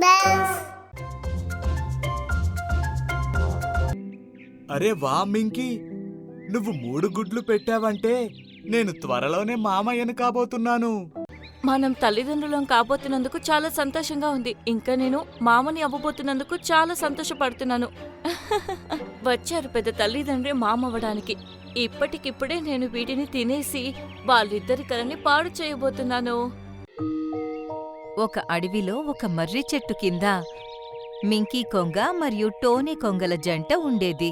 bells. అరే వా Minky. నువ్వు మూడు గుడ్లు పెట్టావంటే నేను త్వరలోనే మామయ్యను కాబోతున్నాను. మనం తల్లిదండ్రులం కాబోతున్నందుకు చాలా సంతోషంగా ఉంది. ఇంకా నేను మామని అవ్వబోతున్నందుకు చాలా సంతోషపడుతున్నాను. వచ్చారు పెద్ద తల్లిదండ్రి మామ అవ్వడానికి ఇప్పటికిప్పుడే నేను వీటిని తినేసి వాళ్ళిద్దరి కలని పాడు చేయబోతున్నాను. ఒక అడవిలో ఒక మర్రి చెట్టు కింద మింకీ కొంగ మరియు టోనీ కొంగల జంట ఉండేది.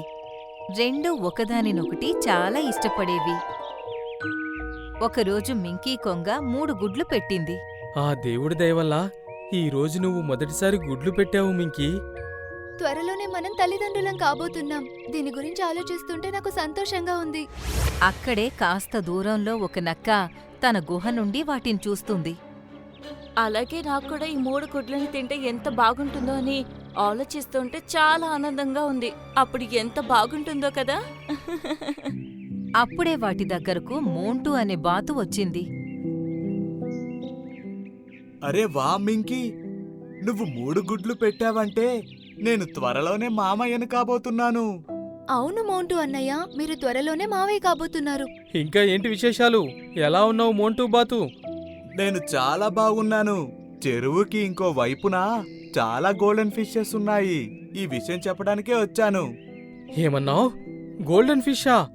రెండు ఒకదానినొకటి చాలా ఇష్టపడేవి. ఒకరోజు మింకీ కొంగ మూడు గుడ్లు పెట్టింది. ఆ దేవుడి దయవల్ల ఈ రోజు నువ్వు మొదటిసారి గుడ్లు పెట్టావు మింకీ. త్వరలోనే మనం తల్లిదండ్రులం కాబోతున్నాం. దీని గురించి ఆలోచిస్తుంటే నాకు సంతోషంగా ఉంది. అక్కడే కాస్త దూరంలో ఒక నక్క తన గుహ నుండి వాటిని చూస్తుంది. అలాగే నాకు కూడా ఈ మూడు గుడ్లని తింటే ఎంత బాగుంటుందో అని ఆలోచిస్తుంటే చాలా ఆనందంగా ఉంది. అప్పుడు ఎంత బాగుంటుందో కదా? అప్పుడే వాటి దగ్గరకు మోంటూ అనే బాతు వచ్చింది. అరే వా మింకీ! నువ్వు మూడు గుడ్లు పెట్టావంటే నేను త్వరలోనే మామయ్యను కాబోతున్నాను. అవును మోంటూ అన్నయ్య మీరు త్వరలోనే మావయ్య కాబోతున్నారు. ఇంకా ఏంటి విశేషాలు? ఎలా ఉన్నావు మోంటూ బాతు? నేను చాలా బాగున్నాను. చెరువుకి ఇంకో వైపున చాలా గోల్డెన్ ఫిషెస్ ఉన్నాయి. ఈ విషయం చెప్పడానికే వచ్చాను. ఏమన్నావు? గోల్డెన్ ఫిషా?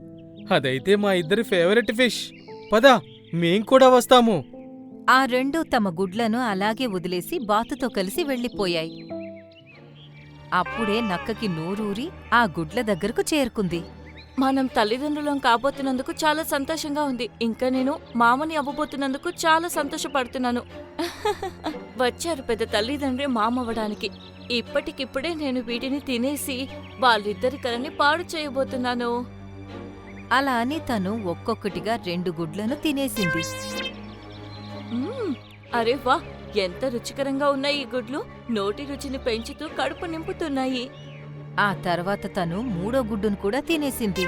అదైతే మా ఇద్దరి ఫేవరెట్ ఫిష్. పద మేం కూడా వస్తాము. ఆ రెండు తమ గుడ్లను అలాగే వదిలేసి బాతుతో కలిసి వెళ్ళిపోయాయి. అప్పుడే నక్కకి నోరూరి ఆ గుడ్ల దగ్గరకు చేరుకుంది. మనం తల్లిదండ్రులం కాబోతున్నందుకు చాలా సంతోషంగా ఉంది. ఇంకా నేను మామని అవ్వబోతున్నందుకు చాలా సంతోషపడుతున్నాను. వచ్చారు పెద్ద తల్లిదండ్రి మామ అవ్వడానికి ఇప్పటికిప్పుడే నేను వీటిని తినేసి వాళ్ళిద్దరి కలని పాడు చేయబోతున్నాను. అలా అని తను ఒక్కొక్కటిగా రెండు గుడ్లను తినేసింది. మ్మ్, అరే వా ఎంత రుచికరంగా ఉన్నాయి ఈ గుడ్లు. నోటి రుచిని పెంచుతూ కడుపు నింపుతున్నాయి. ఆ తర్వాత తను మూడో గుడ్డును కూడా తినేసింది.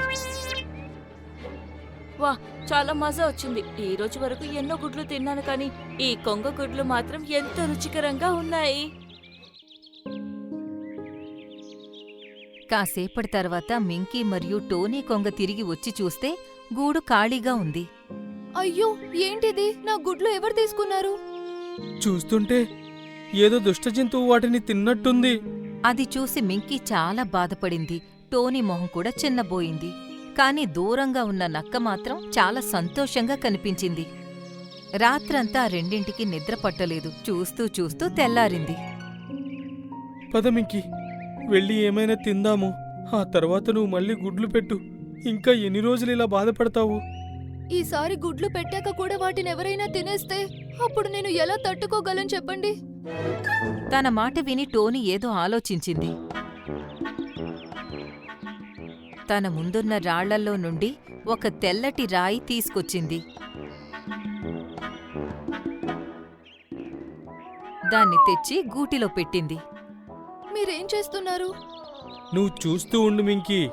వా చాలా మజా వచ్చింది. ఈ రోజు వరకు ఎన్నో గుడ్లు తిన్నాను కానీ ఈ కొంగ గుడ్లు మాత్రం ఎంత రుచికరంగా ఉన్నాయి. కాసేపటి తర్వాత మింకీ మరియు టోనీ కొంగ తిరిగి వచ్చి చూస్తే గూడు ఖాళీగా ఉంది. అయ్యో ఏంటిది? నా గుడ్లు ఎవరు తీసుకున్నారు? చూస్తుంటే ఏదో దుష్ట జంతువు వాటిని తిన్నట్టుంది. అది చూసి మింకీ చాలా బాధపడింది. టోనీ మొహం కూడా చిన్నబోయింది. కాని దూరంగా ఉన్న నక్క మాత్రం చాలా సంతోషంగా కనిపించింది. రాత్రంతా రెండింటికి నిద్ర పట్టలేదు. చూస్తూ చూస్తూ తెల్లారింది. పదమింకి వెళ్ళి ఏమైనా తిందాము. ఆ తర్వాత నువ్వు మళ్ళీ గుడ్లు పెట్టు. ఇంకా ఎన్ని రోజులు ఇలా బాధపడతావు? ఈసారి గుడ్లు పెట్టాక కూడా వాటిని ఎవరైనా తినేస్తే అప్పుడు నేను ఎలా తట్టుకోగలను చెప్పండి? తన మాట విని టోనీ ఏదో ఆలోచించింది. తన ముందున్న రాళ్ళల్లో నుండి ఒక తెల్లటి రాయి తీసుకొచ్చింది. దాన్ని తెచ్చి గూటిలో పెట్టింది. మీరేం చేస్తున్నారు? నువ్వు చూస్తూ ఉండు మింకీ.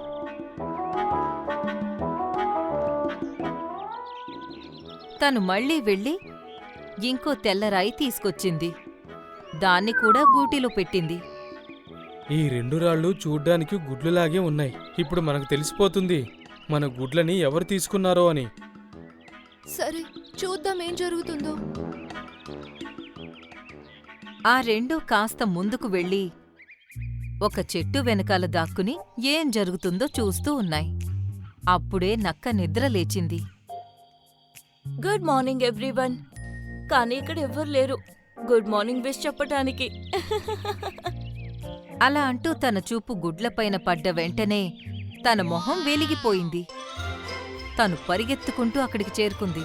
తను మళ్ళీ వెళ్ళి ఇంకో తెల్లరాయి తీసుకొచ్చింది. దాన్ని కూడా గూటిలో పెట్టింది. ఈ రెండు రాళ్ళు చూడ్డానికి గుడ్లులాగే ఉన్నాయి. ఇప్పుడు మనకు తెలిసిపోతుంది మన గుడ్లని ఎవరు తీసుకున్నారో అని. సరే చూద్దాం ఏం జరుగుతుందో. ఆ రెండు కాస్త ముందుకు వెళ్ళి ఒక చెట్టు వెనకాల దాక్కుని ఏం జరుగుతుందో చూస్తూ ఉన్నాయి. అప్పుడే నక్క నిద్ర లేచింది. గుడ్ మార్నింగ్ ఎవ్రీవన్ కానీ ఇక్కడ ఎవ్వరు లేరు. గుడ్ మార్నింగ్ విష్ చెప్పటానికి. అలా అంటూ తన చూపు గుడ్లపైన పడ్డ వెంటనే తన మొహం వెలిగిపోయింది. తను పరిగెత్తుకుంటూ అక్కడికి చేరుకుంది.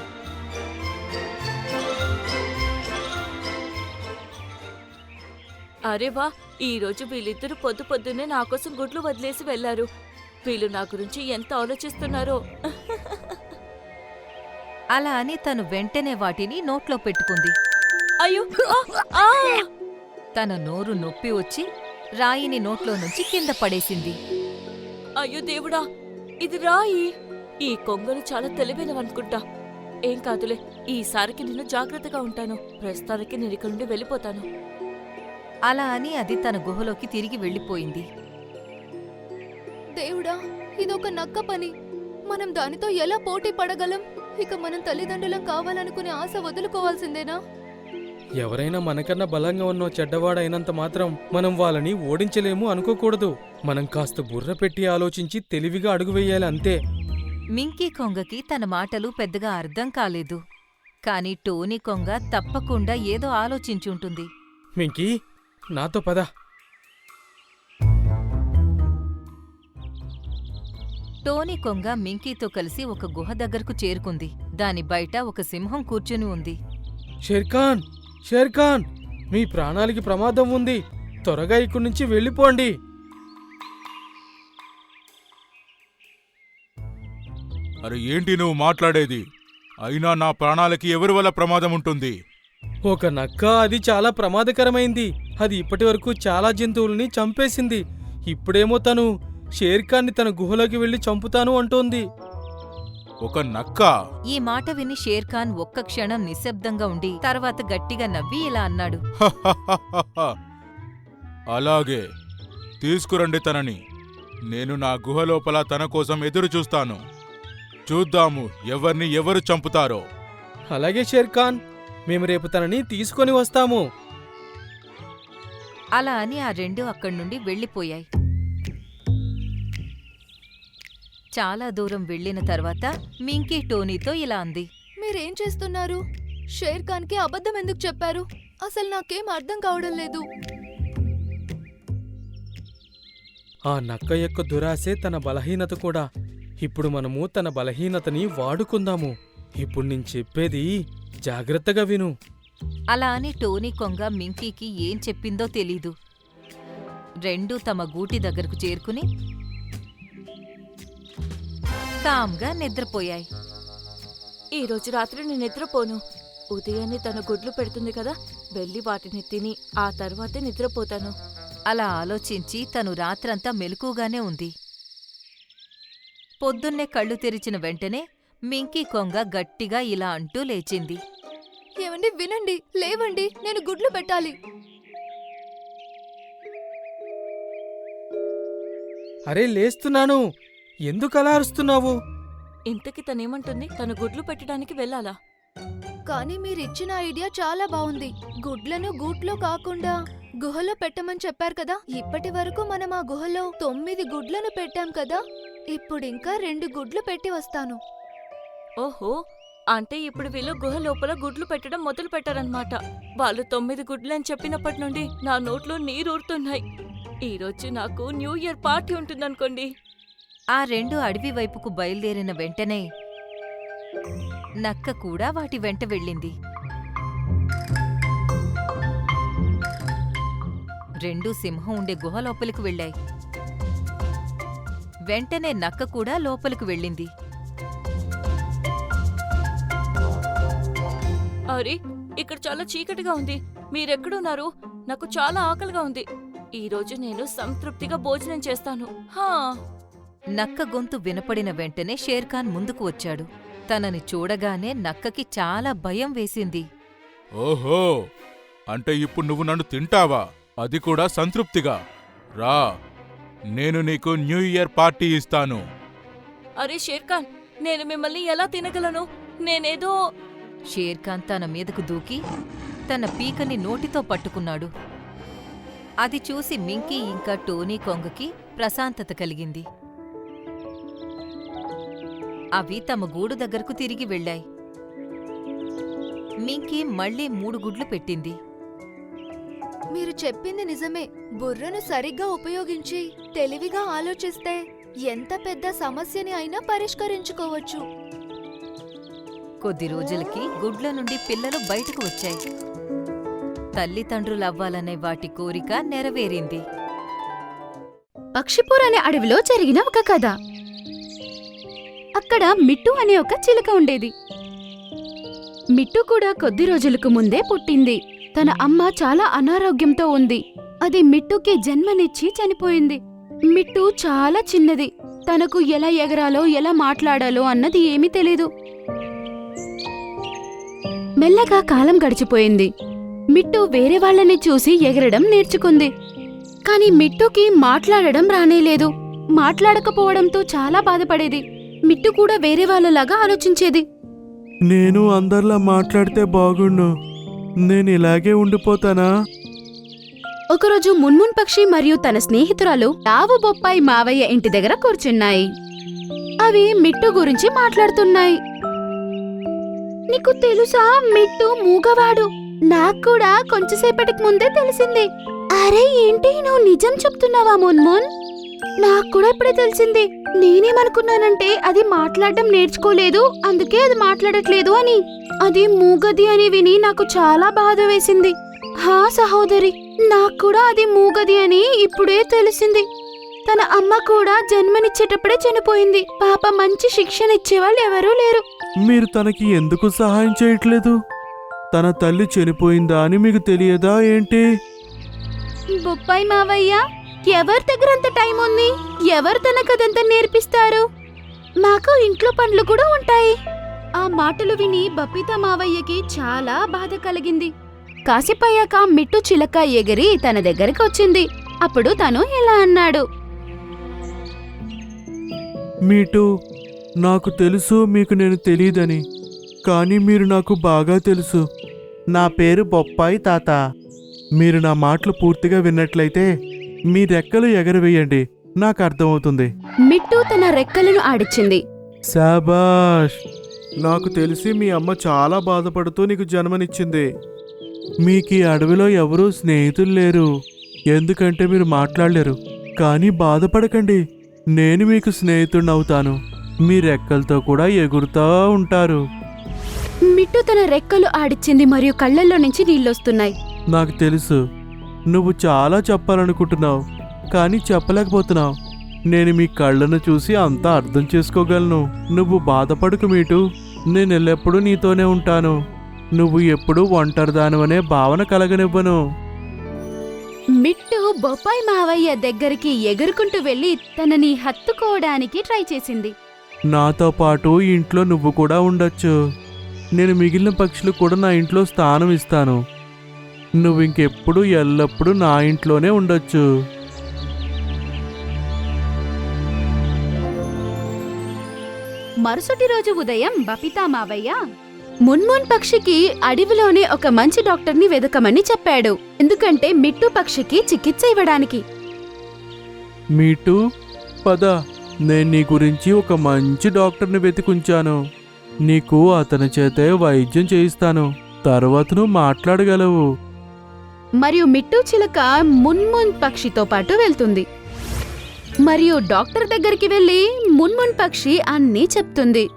అరే వా ఈ రోజు వీళ్ళిద్దరూ పొద్దు పొద్దున్నే నా కోసం గుడ్లు వదిలేసి వెళ్ళారు వీళ్ళు నా గురించి ఎంత ఆలోచిస్తున్నారో. అలా అని తను వెంటనే వాటిని నోట్లో పెట్టుకుంది. అయ్యో! తన నోరు నొప్పి వచ్చి రాయిని నోట్లో నుంచి కింద పడేసింది. అయ్యో దేవుడా! ఇది రాయి! ఈ కొంగలు చాలా తెలివైనవనుకుంటా. ఏం కాదులే ఈసారికి నేను జాగ్రత్తగా ఉంటాను. ప్రస్తుతానికి నేను ఇక్కడి నుండి వెళ్ళిపోతాను. అలా అని అది తన గుహలోకి తిరిగి వెళ్ళిపోయింది. దేవుడా ఇదొక నక్క పని. మనం దానితో ఎలా పోటీ పడగలం? ఇక మనం తల్లిదండ్రులం కావాలనుకునే ఆశ వదులుకోవాల్సిందేనా? ఎవరైనా మనకన్నా బలంగా ఉన్న చెడ్డవాడైనంత మాత్రం మనం వాళ్ళని ఓడించలేము అనుకోకూడదు. మనం కాస్త బుర్ర పెట్టి ఆలోచించి తెలివిగా అడుగు వేయాలి అంతే. మింకీ కొంగకి తన మాటలు పెద్దగా అర్థం కాలేదు. కాని టోనీ కొంగ తప్పకుండా ఏదో ఆలోచించుంటుంది. మింకీ నాతో పద. టోనీ కొంగ మింకీతో కలిసి ఒక గుహ దగ్గరకు చేరుకుంది. దాని బయట ఒక సింహం కూర్చుని ఉంది. షేర్ఖాన్! షేర్ఖాన్! మీ ప్రాణాలకి ప్రమాదం ఉంది. త్వరగా ఇక్కడి నుంచి వెళ్ళిపోండి. అరే ఏంటి నువ్వు మాట్లాడేది? అయినా నా ప్రాణాలకి ఎవరి వల్ల ప్రమాదం ఉంటుంది? ఒక నక్క అది చాలా ప్రమాదకరమైంది. అది ఇప్పటివరకు చాలా జంతువుల్ని చంపేసింది. ఇప్పుడేమో తను షేర్ఖాన్ని తన గుహలోకి వెళ్ళి చంపుతాను అంటోంది. ఒక నక్క. ఈ మాట విని షేర్ఖాన్ ఒక్క క్షణం నిశ్శబ్దంగా ఉండి తర్వాత గట్టిగా నవ్వి ఇలా అన్నాడు. అలాగే తీసుకురండి తనని. నేను నా గుహ లోపల తన కోసం ఎదురు చూస్తాను. చూద్దాము ఎవరిని ఎవరు చంపుతారో. అలాగే షేర్ఖాన్ మేము రేపు తనని తీసుకొని వస్తాము. అలా అని ఆ రెండు అక్కడి నుండి వెళ్ళిపోయాయి. చాలా దూరం వెళ్ళిన తర్వాత మింకీ టోనీతో ఇలా అంది. మీరేం చేస్తున్నారు? షేర్ ఖాన్కి అబద్ధం ఎందుకు చెప్పారు? అసలు నాకేం అర్థం కావడం లేదు. ఆ నక్క యొక్క దురాశే తన బలహీనత కూడా. ఇప్పుడు మనము తన బలహీనతని వాడుకుందాము. ఇప్పుడు నేను చెప్పేది జాగ్రత్తగా విను. అలా అని టోనీ కొంగ మింకీకి ఏం చెప్పిందో తెలీదు. రెండూ తమ గూటి దగ్గరకు చేరుకుని కామ్గా నిద్రపోయాయి. ఈ రోజు రాత్రి నేను నిద్రపోను. ఉదయాన్నే తను గుడ్లు పెడుతుంది కదా వెళ్ళి వాటిని తిని ఆ తర్వాతే నిద్రపోతాను. అలా ఆలోచించి తను రాత్రంతా మెలకుగానే ఉంది. పొద్దున్నే కళ్ళు తెరిచిన వెంటనే మింకీ కొంగ గట్టిగా ఇలా అంటూ లేచింది. ఏమండి వినండి లేవండి నేను గుడ్లు పెట్టాలి. అరే లేస్తున్నాను. ఎందుకు అలా అరుస్తున్నావు? ఇంతకి తనేమంటుంది? తను గుడ్లు పెట్టడానికి వెళ్ళాలా? కానీ మీరిచ్చిన ఐడియా చాలా బాగుంది గుడ్లను గూట్లో కాకుండా గుహలో పెట్టమని చెప్పారు కదా? ఇప్పటి వరకు మనం ఆ గుహలో తొమ్మిది గుడ్లను పెట్టాం కదా? ఇప్పుడు ఇంకా రెండు గుడ్లు పెట్టి వస్తాను. ఓహో! అంటే ఇప్పుడు వీళ్ళు గుహ లోపల గుడ్లు పెట్టడం మొదలు పెట్టారనమాట వాళ్ళు తొమ్మిది గుడ్లు అని చెప్పినప్పటి నుండి నా నోట్లో నీరూరుతున్నాయి. ఈ రోజు నాకు న్యూ ఇయర్ పార్టీ ఉంటుందనుకోండి. ఆ రెండు అడవి వైపుకు బయలుదేరిన వెంటనే నక్క కూడా వాటి వెంట వెళ్ళింది. రెండు సింహం ఉండే గుహ లోపలికి వెళ్ళాయి. వెంటనే నక్క కూడా లోపలికి వెళ్ళింది. అరే ఇక్కడ చాలా చీకటిగా ఉంది. మీరెక్కడున్నారు నాకు చాలా ఆకలిగా ఉంది. ఈరోజు నేను సంతృప్తిగా భోజనం చేస్తాను. హా! నక్క గొంతు వినపడిన వెంటనే షేర్ఖాన్ ముందుకు వచ్చాడు. తనని చూడగానే నక్కకి చాలా భయం వేసింది. ఓహో! అంటే ఇప్పుడు నువ్వు నన్ను తింటావా? అది కూడా సంతృప్తిగా. రా నేను నీకు న్యూ ఇయర్ పార్టీ ఇస్తాను. అరే షేర్ఖాన్ నేను మిమ్మల్ని ఎలా తినగలను? నేనేదో షేర్ఖాన్ తన మీదకు దూకి తన పీకని నోటితో పట్టుకున్నాడు. అది చూసి మింకీ ఇంకా టోనీ కొంగకి ప్రశాంతత కలిగింది. అవి తమ గూడు దగ్గరకు తిరిగి వెళ్ళాయి. మింకీ మళ్ళీ మూడు గుడ్లు పెట్టింది. మీరు చెప్పింది నిజమే. బుర్రను సరిగ్గా ఉపయోగించి తెలివిగా ఆలోచిస్తే ఎంత పెద్ద సమస్యని అయినా పరిష్కరించుకోవచ్చు. కొద్ది రోజులకి గుడ్ల నుండి పిల్లలు బయటకు వచ్చాయి. తల్లిదండ్రులవ్వాలనే వాటి కోరిక నెరవేరింది. పక్షిపూర్ అనే అడవిలో జరిగిన ఒక కథ. అక్కడ మిట్టు అనే ఒక చిలుక ఉండేది. మిట్టు కూడా కొద్ది రోజులకు ముందే పుట్టింది. తన అమ్మ చాలా అనారోగ్యంతో ఉంది. అది మిట్టుకి జన్మనిచ్చి చనిపోయింది. మిట్టు చాలా చిన్నది. తనకు ఎలా ఎగరాలో ఎలా మాట్లాడాలో అన్నది ఏమీ తెలీదు. మెల్లగా కాలం గడిచిపోయింది. మిట్టు వేరే వాళ్ళని చూసి ఎగరడం నేర్చుకుంది. కాని మిట్టుకి మాట్లాడడం రానేలేదు. మాట్లాడకపోవడంతో చాలా బాధపడేది. మిట్టు కూడా వేరే వాళ్ళలాగా ఆలోచించేది. నేను అందరిలా మాట్లాడితే బాగుండు. నేను ఇలాగే ఉండిపోతానా? ఒకరోజు మున్మున్ పక్షి మరియు తన స్నేహితురాలు తావు బొప్పాయి మావయ్య ఇంటి దగ్గర కూర్చున్నాయి. అవి మిట్టు గురించి మాట్లాడుతున్నాయి. నీకు తెలుసా మిట్టు మూగవాడు. నాకు కూడా కొంచెంసేపటికి ముందే తెలిసింది. అరే ఏంటి? నువ్వు నిజం చెప్తున్నావా మున్మున్? నాకు కూడా ఇప్పుడే తెలిసింది. నేనేమనుకున్నానంటే అది మాట్లాడడం నేర్చుకోలేదు అందుకే అది మాట్లాడట్లేదు అని. అది మూగది అని విని నాకు చాలా బాధ వేసింది. హా సహోదరి నాకు కూడా అది మూగది అని ఇప్పుడే తెలిసింది. తన అమ్మ కూడా జన్మనిచ్చేటప్పుడే చనిపోయింది. పాప మంచి శిక్షణ ఇచ్చేవాళ్ళు ఎవరూ లేరు. మీరు తనకి ఎందుకు సహాయం చేయట్లేదు? తన తల్లి చనిపోయిందా అని మీకు తెలియదా ఏంటి? బొప్పాయి మావయ్య ఎవరి దగ్గర అంత టైం ఉంది? ఎవరు తనకదంతా నేర్పిస్తారు? మాకు ఇంట్లో పనులు కూడా ఉంటాయి. ఆ మాటలు విని బపిత మావయ్యకి చాలా బాధ కలిగింది. కాసేపయ్యాక మిట్టు చిలక ఎగిరి తన దగ్గరికి వచ్చింది. అప్పుడు తను ఇలా అన్నాడు. మీటు నాకు తెలుసు మీకు నేను తెలియదని కానీ మీరు నాకు బాగా తెలుసు. నా పేరు బొప్పాయి తాత. మీరు నా మాటలు పూర్తిగా విన్నట్లయితే మీ రెక్కలు ఎగరవేయండి. నాకు అర్థమవుతుంది. మిట్టు తన రెక్కలను ఆడిచ్చింది శాబాష్! నాకు తెలిసి మీ అమ్మ చాలా బాధపడుతూ నీకు జన్మనిచ్చింది. మీకు ఈ అడవిలో ఎవరూ స్నేహితులు లేరు. ఎందుకంటే మీరు మాట్లాడలేరు. కానీ బాధపడకండి. నేను మీకు స్నేహితుడిని అవుతాను మీ రెక్కలతో కూడా ఎగురుతూ ఉంటారు. మిట్టు తన రెక్కలు ఆడిచ్చింది మరియు కళ్ళల్లో నుంచి నీళ్ళొస్తున్నాయి. నాకు తెలుసు. నువ్వు చాలా చెప్పాలనుకుంటున్నావు కానీ చెప్పలేకపోతున్నావు. నేను మీ కళ్ళను చూసి అంతా అర్థం చేసుకోగలను. నువ్వు బాధపడకు మీటు నేను ఎల్లప్పుడూ నీతోనే ఉంటాను. నువ్వు ఎప్పుడూ ఒంటరిదానివనే భావన కలగనివ్వను. మిట్టు బొప్పాయి మావయ్య దగ్గరికి ఎగురుకుంటూ వెళ్ళి తనని హత్తుకోవడానికి ట్రై చేసింది. నాతో పాటు ఇంట్లో నువ్వు కూడా ఉండొచ్చు. నేను మిగిలిన పక్షులు కూడా నా ఇంట్లో స్థానం ఇస్తాను. నువ్వు ఇంకెప్పుడు ఎల్లప్పుడూ నా ఇంట్లోనే ఉండొచ్చు. మరుసటి రోజు ఉదయం బపితా మావయ్య మున్మున్ పక్షికి అడవిలోనే ఒక మంచి డాక్టర్ని వెదకమని చెప్పాడు. ఎందుకంటే మిట్టు పక్షికి చికిత్స ఇవ్వడానికి. మీటు పద. నేను నీ గురించి ఒక మంచి డాక్టర్ని వెతికుంచాను. నీకు అతని చేతే వైద్యం చేయిస్తాను. తర్వాత నువ్వు మాట్లాడగలవు. మరియు మిట్టు చిలక మున్మున్ పక్షితో పాటు వెళ్తుంది. మరియు డాక్టర్ దగ్గరికి వెళ్ళి మున్మున్ పక్షి అన్నీ చెప్తుంది.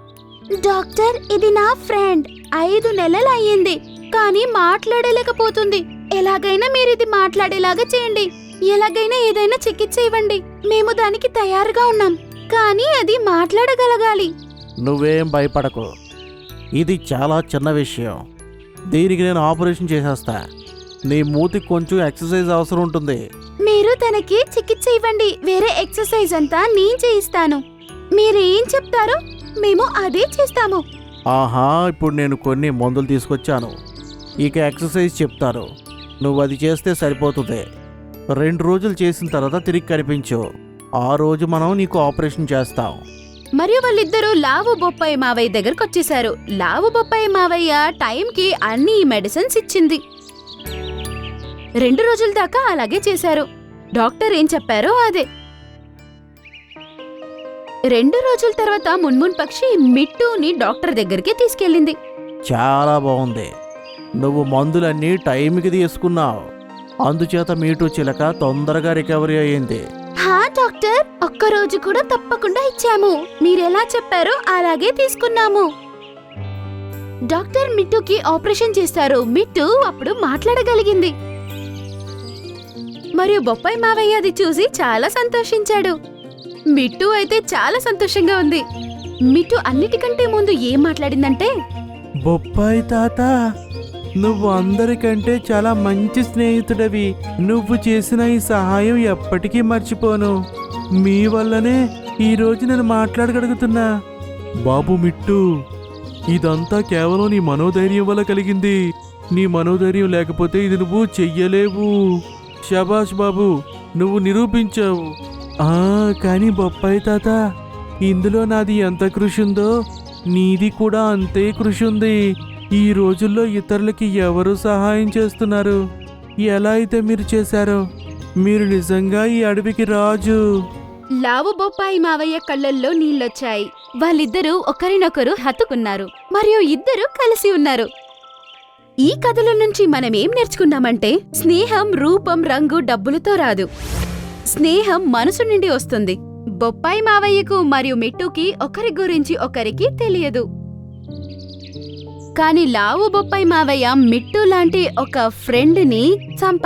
డాక్టర్ ఇది నా ఫ్రెండ్. ఐదు నెలలు అయ్యింది కానీ మాట్లాడలేకపోతుంది. ఎలాగైనా మీరు ఇది మాట్లాడేలాగా చేయండి. ఎలాగైనా ఏదైనా చికిత్స ఇవ్వండి. మేము దానికి తయారుగా ఉన్నాం కానీ అది మాట్లాడగలగాలి. నువ్వేం భయపడకు. ఇది చాలా చిన్న విషయం. దీనికి నేను ఆపరేషన్ చేసేస్తా. నీ మూతికి కొంచెం ఎక్సర్సైజ్ అవసరం ఉంటుంది. మీరు తనకి చికిత్స ఇవ్వండి. వేరే ఎక్సర్సైజ్ అంతా నేను చేయిస్తాను. మీరేం చెప్తారో మేము అదే చేస్తాము. ఆహా ఇప్పుడు నేను కొన్ని మందులు తీసుకొచ్చాను. ఇక ఎక్సర్సైజ్ చెప్తాను నువ్వు అది చేస్తే సరిపోతుంది. రెండు రోజులు చేసిన తర్వాత తిరిగి కనిపించు. ఆ రోజు మనం నీకు ఆపరేషన్ చేస్తాం. మరియు వాళ్ళిద్దరూ లావు బొప్పాయి మావయ్య దగ్గరకు వచ్చేశారు. లావు బొప్పాయి మావయ్య టైంకి అన్ని మెడిసిన్స్ ఇచ్చింది. రెండు రోజుల దాకా అలాగే చేశారు. డాక్టర్ ఏం చెప్పారో అదే. రెండు రోజుల తర్వాత మున్మున్ పక్షి మిట్టుని డాక్టర్ దగ్గరికి తీసుకెళ్ళింది. చాలా బాగుంది. నువ్వు మందులన్నీ టైంకి తీసుకున్నావు. అందుచేత మీటు చిలక తొందరగా రికవరీ అయ్యింది. హా డాక్టర్. ఒక్క రోజు కూడా తప్పకుండా ఇచ్చాము. మీరెలా చెప్పారో అలాగే తీసుకున్నాము. డాక్టర్ మిట్టుకి ఆపరేషన్ చేస్తారు మిట్టు అప్పుడు మాట్లాడగలిగింది. మరియు బొప్పాయి మావయ్య అది చూసి చాలా సంతోషించాడు. మిట్టు అయితే చాలా సంతోషంగా ఉంది. మిట్టు అన్నిటికంటే ముందు ఏం మాట్లాడిందంటే బొప్పాయి తాత నువ్వు అందరికంటే చాలా మంచి స్నేహితుడవి. నువ్వు చేసిన ఈ సహాయం ఎప్పటికీ మర్చిపోను. మీ వల్లనే ఈరోజు నేను మాట్లాడగలుగుతున్నా. బాబు మిట్టు ఇదంతా కేవలం నీ మనోధైర్యం వల్ల కలిగింది. నీ మనోధైర్యం లేకపోతే ఇది నువ్వు చెయ్యలేవు. శభాష్ బాబు నువ్వు నిరూపించావు. ఆ కానీ బొప్పాయి తాత ఇందులో నాది ఎంత కృషి ఉందో నీది కూడా అంతే కృషి ఉంది ఈ రోజుల్లో ఇతరులకి ఎవరు సహాయం చేస్తున్నారు? ఎలా అయితే మీరు చేశారో మీరు నిజంగా ఈ అడవికి రాజు. లావు బొప్పాయి మావయ్య కళ్ళల్లో నీళ్ళొచ్చాయి. వాళ్ళిద్దరూ ఒకరినొకరు హత్తుకున్నారు. మరియు ఇద్దరు కలిసి ఉన్నారు. ఈ కథల నుంచి మనమేం నేర్చుకున్నామంటే స్నేహం రూపం రంగు డబ్బులతో రాదు. స్నేహం మనసు నుండి వస్తుంది. బొప్పాయి మావయ్యకు మరియు మిట్టుకి ఒకరి గురించి ఒకరికి తెలియదు. కాని లావు బొప్పాయి మావయ్య మిట్టు లాంటి ఒక ఫ్రెండ్ని చంప